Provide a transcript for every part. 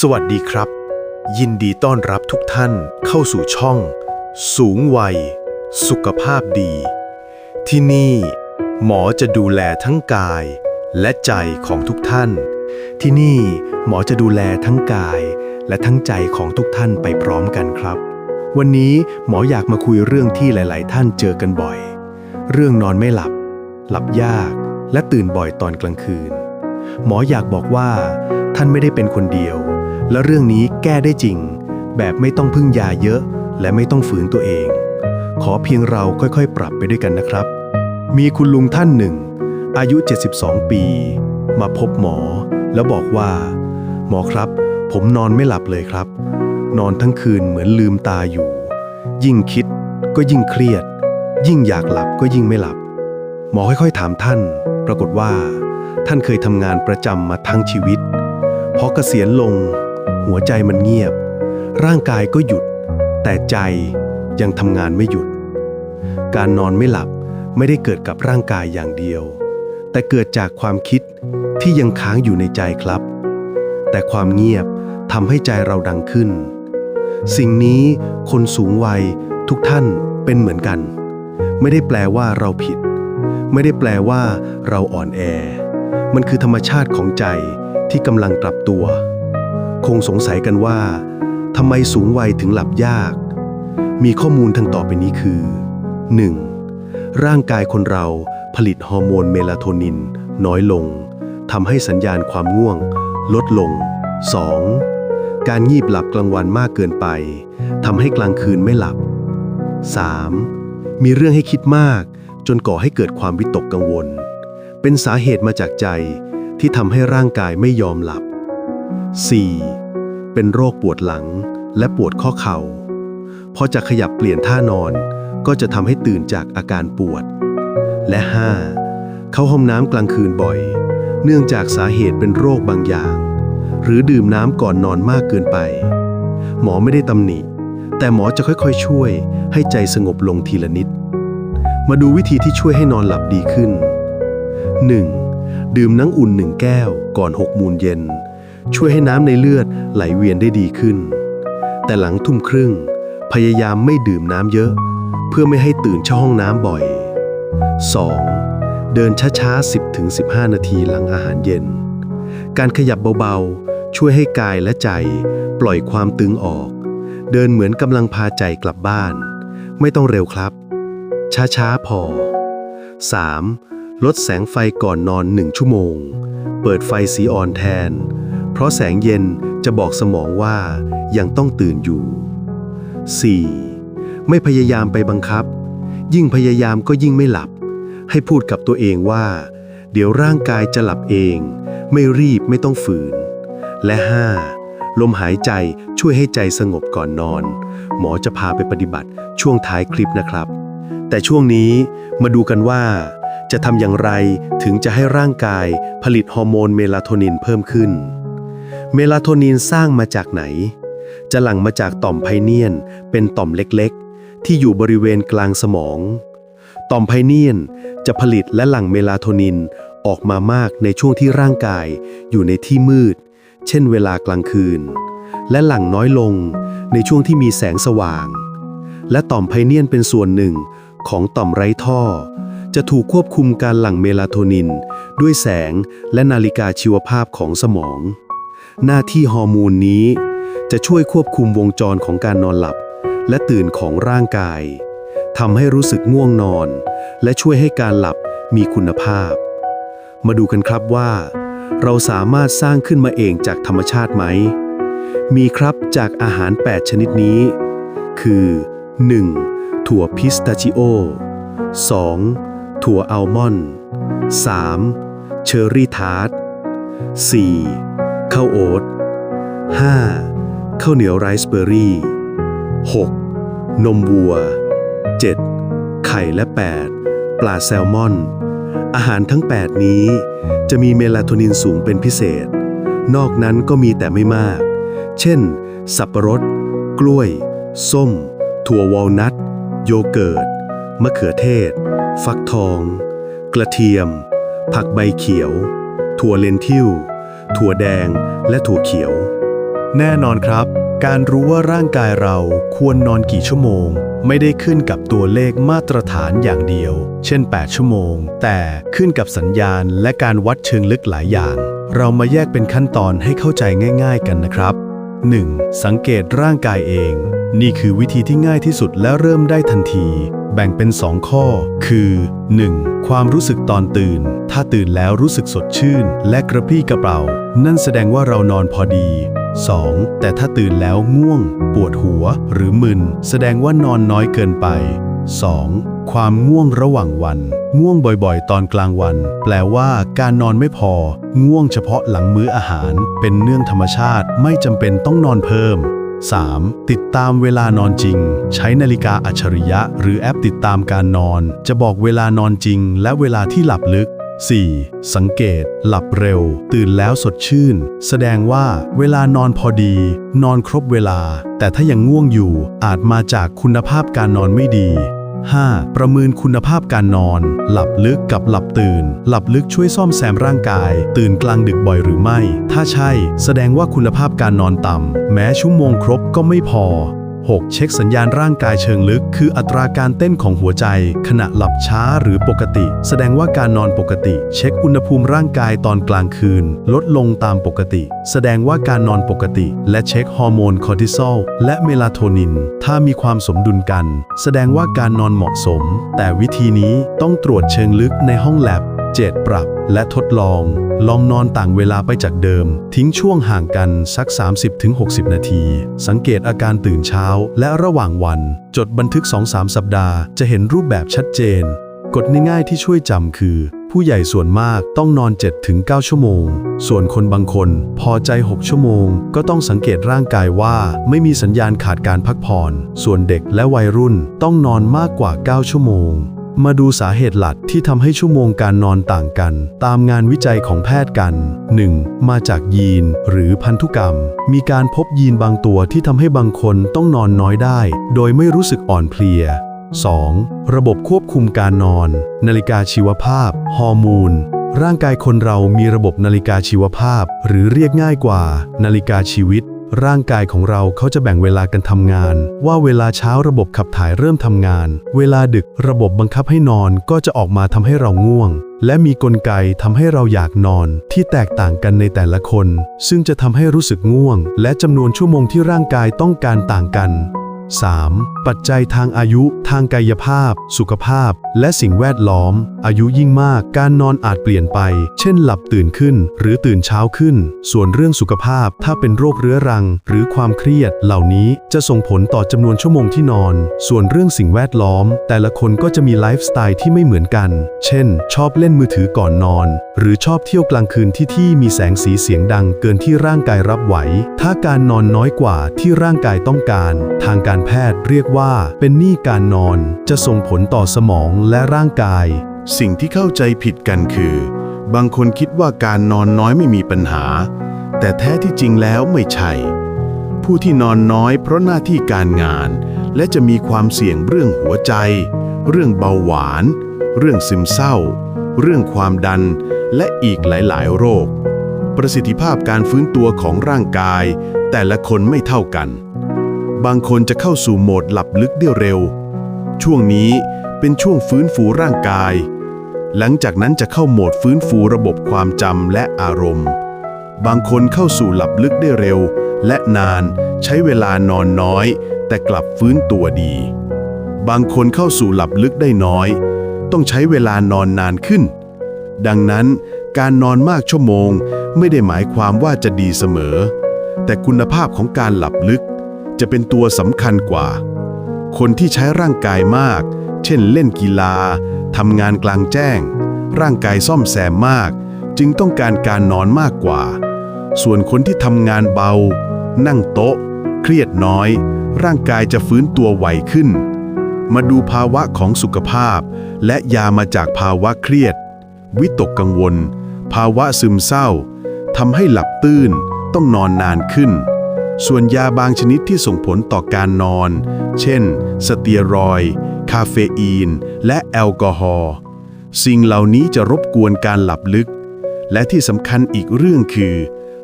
สวัสดีครับ ยินดีต้อนรับทุกท่านเข้าสู่ช่อง สูงวัย สุขภาพดี ที่นี่ หมอจะดูแลทั้งกายและใจของทุกท่าน ที่นี่หมอจะดูแลทั้งกายและทั้งใจของทุกท่านไปพร้อมกันครับ วันนี้หมออยากมาคุยเรื่องที่หลาย ๆ ท่านเจอกันบ่อย เรื่องนอนไม่หลับ หลับยากและตื่นบ่อยตอนกลางคืน หมออยากบอกว่า ท่านไม่ได้เป็นคนเดียว และเรื่องนี้แก้ได้จริง แบบไม่ต้องพึ่งยาเยอะ และไม่ต้องฝืนตัวเอง ขอเพียงเราค่อยๆ ปรับไปด้วยกันนะครับ มีคุณลุงท่านหนึ่ง อายุ 72 ปี มาพบหมอ แล้วบอกว่า หมอครับ ผมนอนไม่หลับเลยครับ นอนทั้งคืนเหมือนลืมตาอยู่ ยิ่งคิดก็ยิ่งเครียด ยิ่งอยากหลับก็ยิ่งไม่หลับ หมอค่อยๆ ถามท่าน ปรากฏว่า ท่านเคยทำงานประจำมาทั้งชีวิตพอเกษียณลง หัวใจมันเงียบ ร่างกายก็หยุด แต่ใจยังทำงานไม่หยุด การนอนไม่หลับไม่ได้เกิดกับร่างกายอย่างเดียว แต่เกิดจากความคิดที่ยังค้างอยู่ในใจครับ แต่ความเงียบทำให้ใจเราดังขึ้น สิ่งนี้คนสูงวัยทุกท่านเป็นเหมือนกัน ไม่ได้แปลว่าเราผิด ไม่ได้แปลว่าเราอ่อนแอ มันคือธรรมชาติของใจที่กำลังกลับตัว คงสงสัยกันว่าทำไมสูงวัยถึงหลับยาก มีข้อมูลทั้งต่อไปนี้คือ 1. ร่างกายคนเราผลิตฮอร์โมนเมลาโทนิน น้อยลงทำให้สัญญาณความง่วง ลดลง 2. การงีบหลับกลางวันมากเกินไปทำให้กลางคืนไม่หลับ 3. มีเรื่องให้คิดมาก จนก่อให้เกิดความวิตกกังวล เป็นสาเหตุมาจากใจที่ทำให้ร่างกายไม่ยอมหลับ 4. เป็นโรคปวดหลังและปวดข้อเข่า พอจะขยับเปลี่ยนท่านอน ก็จะทำให้ตื่นจากอาการปวด และ 5. เข้าห้องน้ำกลางคืนบ่อย เนื่องจากสาเหตุเป็นโรคบางอย่าง หรือดื่มน้ำก่อนนอนมากเกินไป หมอไม่ได้ตำหนิ แต่หมอจะค่อยๆ ช่วย ให้ใจสงบลงทีละนิด มาดูวิธีที่ช่วยให้นอนหลับดีขึ้น 1. ดื่มน้ำอุ่นหนึ่งแก้วก่อน6โมงเย็น ช่วยให้น้ำในเลือดไหลเวียนได้ดีขึ้น แต่หลังทุ่มครึ่ง พยายามไม่ดื่มน้ำเยอะ เพื่อไม่ให้ตื่นเข้าห้องน้ำบ่อย 2. เดินช้าๆ 10-15 นาทีหลังอาหารเย็น การขยับเบาๆ ช่วยให้กายและใจ ปล่อยความตึงออก เดินเหมือนกำลังพาใจกลับบ้าน ไม่ต้องเร็วครับ ช้าๆ พอ 3. ลดแสงไฟก่อนนอนหนึ่งชั่วโมง เปิดไฟสีอ่อนแทน เพราะแสงเย็นจะบอกสมองว่ายังต้องตื่นอยู่ 4. ไม่พยายามไปบังคับ ยิ่งพยายามก็ยิ่งไม่หลับ ให้พูดกับตัวเองว่า เดี๋ยวร่างกายจะหลับเอง ไม่รีบไม่ต้องฝืน และ 5. ลมหายใจช่วยให้ใจสงบก่อนนอน หมอจะพาไปปฏิบัติช่วงท้ายคลิปนะครับ แต่ช่วงนี้มาดูกันว่า จะทำอย่างไรถึงจะให้ร่างกายผลิตฮอร์โมนเมลาโทนินเพิ่มขึ้น เมลาโทนินสร้างมาจากไหน จะหลั่งมาจากต่อมไพเนียน เป็นต่อมเล็กๆ ที่อยู่บริเวณกลางสมอง ต่อมไพเนียนจะผลิตและหลั่งเมลาโทนินออกมามากในช่วงที่ร่างกายอยู่ในที่มืด เช่นเวลากลางคืน และหลั่งน้อยลงในช่วงที่มีแสงสว่าง และต่อมไพเนียนเป็นส่วนหนึ่งของต่อมไร้ท่อ จะถูกควบคุมการหลั่งเมลาโทนิน ด้วยแสงและนาฬิกาชีวภาพของสมอง หน้าที่ฮอร์โมนนี้ จะช่วยควบคุมวงจรของการนอนหลับ และตื่นของร่างกายทำให้รู้สึกง่วงนอน และช่วยให้การหลับมีคุณภาพ มาดูกันครับว่า เราสามารถสร้างขึ้นมาเองจากธรรมชาติไหม มีครับจากอาหาร 8 ชนิดนี้ คือ 1. ถั่วพิสตาชิโอ 2. ถั่วอัลมอนด์ 3. เชอร์รี่ทาร์ต 4. ข้าวโอ๊ต 5. ข้าวเหนียวไรซ์เบอร์รี่ 6. นมวัว 7. ไข่และ 8. ปลาแซลมอน อาหารทั้ง 8 นี้จะมีเมลาโทนินสูงเป็นพิเศษ นอกนั้นก็มีแต่ไม่มาก เช่น สับปะรด กล้วย ส้ม ถั่ววอลนัท โยเกิร์ต มะเขือเทศ ฟักทอง กระเทียม ผักใบเขียว ถั่วเลนทิว ถั่วแดง และถั่วเขียว แน่นอนครับ การรู้ว่าร่างกายเราควรนอนกี่ชั่วโมง ไม่ได้ขึ้นกับตัวเลขมาตรฐานอย่างเดียว เช่น 8 ชั่วโมง แต่ขึ้นกับสัญญาณและการวัดเชิงลึกหลายอย่าง เรามาแยกเป็นขั้นตอนให้เข้าใจง่าย ๆ กันนะครับ 1. สังเกตร่างกายเอง นี่คือวิธีที่ง่ายที่สุดและเริ่มได้ทันที แบ่งเป็น2ข้อ คือ 1. ความรู้สึกตอนตื่น ถ้าตื่นแล้วรู้สึกสดชื่น และกระปี้กระเป๋า นั่นแสดงว่าเรานอนพอดี 2. แต่ถ้าตื่นแล้วง่วง ปวดหัว หรือมึน แสดงว่านอนน้อยเกินไป 2. ความง่วงระหว่างวัน ง่วงบ่อยๆ ตอนกลางวัน แปลว่าการนอนไม่พอ ง่วงเฉพาะหลังมื้ออาหาร เป็นเรื่องธรรมชาติ ไม่จำเป็นต้องนอนเพิ่ม 3. ติดตามเวลานอนจริง ใช้นาฬิกาอัจฉริยะ หรือแอปติดตามการนอน จะบอกเวลานอนจริง และเวลาที่หลับลึก 4. สังเกต หลับเร็ว ตื่นแล้วสดชื่น แสดงว่าเวลานอนพอดี นอนครบเวลา แต่ถ้ายังง่วงอยู่อาจมาจากคุณภาพการนอนไม่ดี 5. ประเมินคุณภาพการนอน หลับลึกกับหลับตื่น หลับลึกช่วยซ่อมแซมร่างกาย ตื่นกลางดึกบ่อยหรือไม่ ถ้าใช่ แสดงว่าคุณภาพการนอนต่ำ แม้ชั่วโมงครบก็ไม่พอ 6. เช็คสัญญาณร่างกายเชิงลึก คืออัตราการเต้นของหัวใจ ขณะหลับช้าหรือปกติ แสดงว่าการนอนปกติ เช็คอุณหภูมิร่างกายตอนกลางคืน ลดลงตามปกติ แสดงว่าการนอนปกติ และเช็คฮอร์โมนคอร์ติซอลและเมลาโทนิน ถ้ามีความสมดุลกัน แสดงว่าการนอนเหมาะสม แต่วิธีนี้ต้องตรวจเชิงลึกในห้องแลบ 7 ปรับและทดลอง ลองนอนต่างเวลาไปจากเดิม ทิ้งช่วงห่างกันสัก 30-60 นาที สังเกตอาการตื่นเช้าและระหว่างวัน จดบันทึก 2-3 สัปดาห์ จะเห็นรูปแบบชัดเจน กฎง่ายๆที่ช่วยจำคือ ผู้ใหญ่ส่วนมากต้องนอน 7-9 ชั่วโมง ส่วนคนบางคน พอใจ 6 ชั่วโมง ก็ต้องสังเกตร่างกายว่า ไม่มีสัญญาณขาดการพักผ่อน ส่วนเด็กและวัยรุ่นต้องนอนมากกว่า 9 ชั่วโมง มาดูสาเหตุหลักที่ทำให้ชั่วโมงการนอนต่างกัน ตามงานวิจัยของแพทย์กัน 1. มาจากยีน หรือพันธุกรรม มีการพบยีนบางตัวที่ทำให้บางคนต้องนอนน้อยได้ โดยไม่รู้สึกอ่อนเพลีย 2. ระบบควบคุมการนอน นาฬิกาชีวภาพ ฮอร์โมนร่างกายคนเรามีระบบนาฬิกาชีวภาพ หรือเรียกง่ายกว่า นาฬิกาชีวิต ร่างกายของเราเขาจะแบ่งเวลากันทำงาน ว่าเวลาเช้าระบบขับถ่ายเริ่มทำงาน เวลาดึกระบบบังคับให้นอนก็จะออกมาทำให้เราง่วง และมีกลไกทำให้เราอยากนอนที่แตกต่างกันในแต่ละคน ซึ่งจะทำให้รู้สึกง่วง และจำนวนชั่วโมงที่ร่างกายต้องการต่างกัน 3. ปัจจัยทางอายุ ทางกายภาพ สุขภาพ และสิ่งแวดล้อม อายุยิ่งมาก การนอนอาจเปลี่ยนไป เช่นหลับตื่นขึ้น หรือตื่นเช้าขึ้น ส่วนเรื่องสุขภาพ ถ้าเป็นโรคเรื้อรัง หรือความเครียด เหล่านี้จะส่งผลต่อจำนวนชั่วโมงที่นอน ส่วนเรื่องสิ่งแวดล้อม แต่ละคนก็จะมีไลฟ์สไตล์ที่ไม่เหมือนกัน เช่น ชอบเล่นมือถือก่อนนอน หรือชอบเที่ยวกลางคืนที่ที่มีแสงสีเสียงดังเกินที่ร่างกายรับไหว ถ้าการนอนน้อยกว่าที่ร่างกายต้องการ ทางการแพทย์เรียกว่าเป็นหนี้การนอน จะส่งผลต่อสมองและร่างกาย สิ่งที่เข้าใจผิดกันคือ บางคนคิดว่าการนอนน้อยไม่มีปัญหา แต่แท้ที่จริงแล้วไม่ใช่ ผู้ที่นอนน้อยเพราะหน้าที่การงาน และจะมีความเสี่ยงเรื่องหัวใจ เรื่องเบาหวาน เรื่องซึมเศร้า เรื่องความดัน และอีกหลาย ๆ โรค ประสิทธิภาพการฟื้นตัวของร่างกาย แต่ละคนไม่เท่ากัน บางคนจะเข้าสู่โหมดหลับลึกได้เร็ว ช่วงนี้เป็นช่วงฟื้นฟูร่างกาย หลังจากนั้นจะเข้าโหมดฟื้นฟูระบบความจำและอารมณ์ บางคนเข้าสู่หลับลึกได้เร็ว และนานใช้เวลานอนน้อย แต่กลับฟื้นตัวดี บางคนเข้าสู่หลับลึกได้น้อย ต้องใช้เวลานอนนานขึ้น ดังนั้นการนอนมากชั่วโมงไม่ได้หมายความว่าจะดีเสมอ แต่คุณภาพของการหลับลึก จะเป็นตัวสำคัญกว่า คนที่ใช้ร่างกายมาก เช่นเล่นกีฬาทำงานกลางแจ้ง ร่างกายซ่อมแซมมาก จึงต้องการการนอนมากกว่า ส่วนคนที่ทำงานเบา นั่งโต๊ะ เครียดน้อย ร่างกายจะฟื้นตัวไวขึ้น มาดูภาวะของสุขภาพ และยามาจากภาวะเครียด วิตกกังวล ภาวะซึมเศร้าทำให้หลับตื่นต้องนอนนานขึ้น ส่วนยาบางชนิดที่ส่งผลต่อการนอน เช่น สเตียรอย คาเฟอีน และแอลกอฮอล์ สิ่งเหล่านี้จะรบกวนการหลับลึก และที่สำคัญอีกเรื่องคือ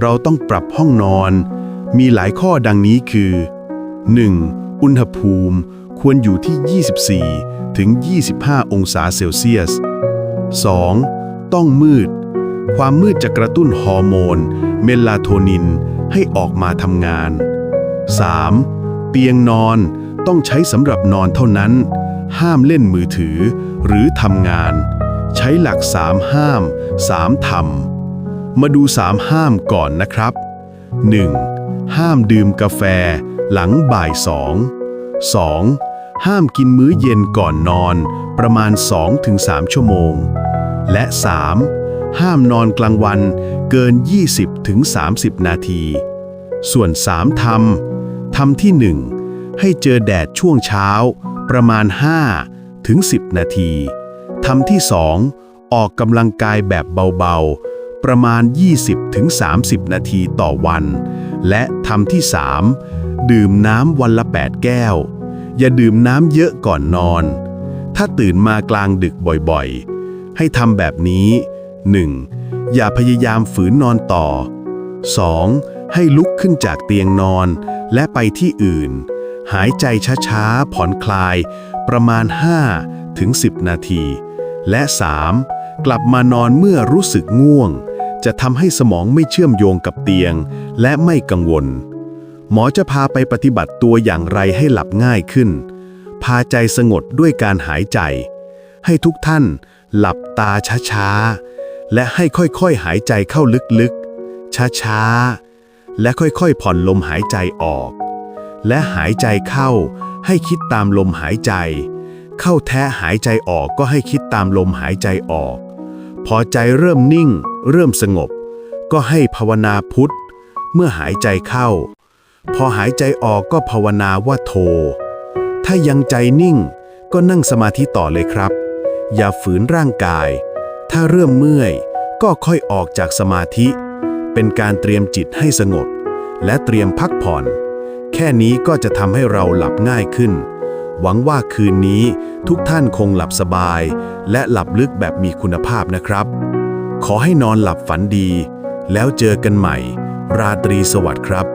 เราต้องปรับห้องนอน มีหลายข้อดังนี้คือ 1. อุณหภูมิควรอยู่ที่ 24 ถึง 25 องศาเซลเซียส 2. ต้องมืด ความมืดจะกระตุ้นฮอร์โมน เมลาโทนิน ให้ออกมาทำงาน 3. เตียงนอนต้องใช้สำหรับนอนเท่านั้น ห้ามเล่นมือถือ หรือทำงาน ใช้หลัก3ห้าม3ทำมาดู3ห้ามก่อนนะครับ 1. ห้ามดื่มกาแฟหลังบ่าย2 2. ห้ามกินมื้อเย็นก่อนนอนประมาณ 2-3 ชั่วโมง และ 3. ห้ามนอนกลางวัน เกิน 20-30นาที ส่วน3ทำทำที่ 1 ให้เจอแดดช่วงเช้า ประมาณ5-10 นาทีทำที่ 2 ออกกำลังกายแบบเบาๆ ประมาณ 20-30นาทีต่อวัน และทำที่ 3 ดื่มน้ำวันละ 8 แก้ว อย่าดื่มน้ำเยอะก่อนนอน ถ้าตื่นมากลางดึกบ่อยๆ ให้ทำแบบนี้ 1. อย่าพยายามฝืนนอนต่อ 2. ให้ลุกขึ้นจากเตียงนอนและไปที่อื่น หายใจช้าๆ ผ่อนคลาย ประมาณ 5 ถึง 10 นาที และ 3. กลับมานอนเมื่อรู้สึกง่วง จะทำให้สมองไม่เชื่อมโยงกับเตียง และไม่กังวล หมอจะพาไปปฏิบัติตัวอย่างไรให้หลับง่ายขึ้น พาใจสงบด้วยการหายใจ ให้ทุกท่านหลับตาช้าๆ และให้ค่อยๆหายใจเข้าลึกๆ ช้าๆ และค่อยๆผ่อนลมหายใจออก และหายใจเข้าให้คิดตามลมหายใจ เข้าแท้หายใจออกก็ให้คิดตามลมหายใจออก พอใจเริ่มนิ่ง เริ่มสงบ ก็ให้ภาวนาพุทธเมื่อหายใจเข้า พอหายใจออกก็ภาวนาว่าโท ถ้ายังใจนิ่งก็นั่งสมาธิต่อเลยครับ อย่าฝืนร่างกาย ถ้าเริ่มเมื่อย ก็ค่อยออกจากสมาธิ เป็นการเตรียมจิตให้สงบ และเตรียมพักผ่อน แค่นี้ก็จะทำให้เราหลับง่ายขึ้น หวังว่าคืนนี้ทุกท่านคงหลับสบาย และหลับลึกแบบมีคุณภาพนะครับ ขอให้นอนหลับฝันดี แล้วเจอกันใหม่ ราตรีสวัสดิ์ครับ